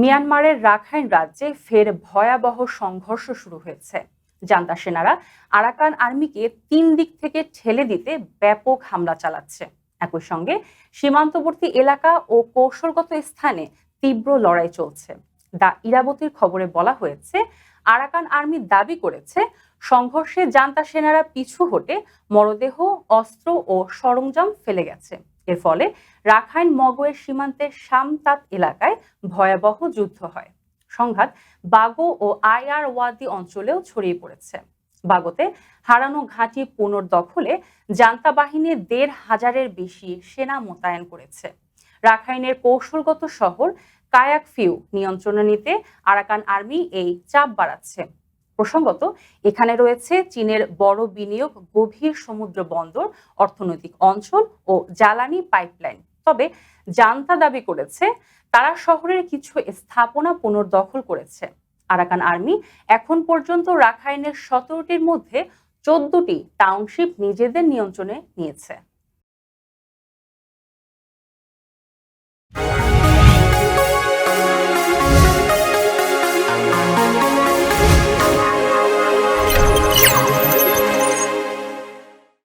মিয়ানমারের রাখাইন রাজ্যে ফের ভয়াবহ সংঘর্ষ শুরু হয়েছে। জান্তা সেনারা আরাকান আর্মিকে তিন দিক থেকে ঠেলে দিতে ব্যাপক হামলা চালাচ্ছে। একই সঙ্গে সীমান্তবর্তী এলাকা ও কৌশলগত স্থানে তীব্র লড়াই চলছে। দা ইরাবতীর খবরে বলা হয়েছে, আরাকান আর্মি দাবি করেছে, সংঘর্ষে জান্তা সেনারা পিছু হটে মরদেহ, অস্ত্র ও সরঞ্জাম ফেলে গেছে। এর ফলে রাখাইন মগওয়ের সীমান্তের সামতাত এলাকায় ভয়াবহ যুদ্ধ হয়। সংঘাত বাগো ও আইআর ওয়াদি অঞ্চলেও ছড়িয়ে পড়েছে। বাগোতে হারানো ঘাঁটি পুনর্দখলে জান্তা বাহিনী দেড় হাজারের বেশি সেনা মোতায়েন করেছে। রাখাইনের কৌশলগত শহর কায়াকফিউ নিয়ন্ত্রণে নিতে আরাকান আর্মি এই চাপ বাড়াচ্ছে। প্রসঙ্গত, এখানে রয়েছে চীনের বড় বিনিয়োগ গভীর সমুদ্র বন্দর, অর্থনৈতিক অঞ্চল ও জ্বালানি পাইপলাইন। তবে জান্তা দাবি করেছে, তারা শহরের কিছু স্থাপনা পুনর্দখল করেছে। আরাকান আর্মি এখন পর্যন্ত রাখাইনের সতেরোটির মধ্যে চোদ্দটি টাউনশিপ নিজেদের নিয়ন্ত্রণে নিয়েছে।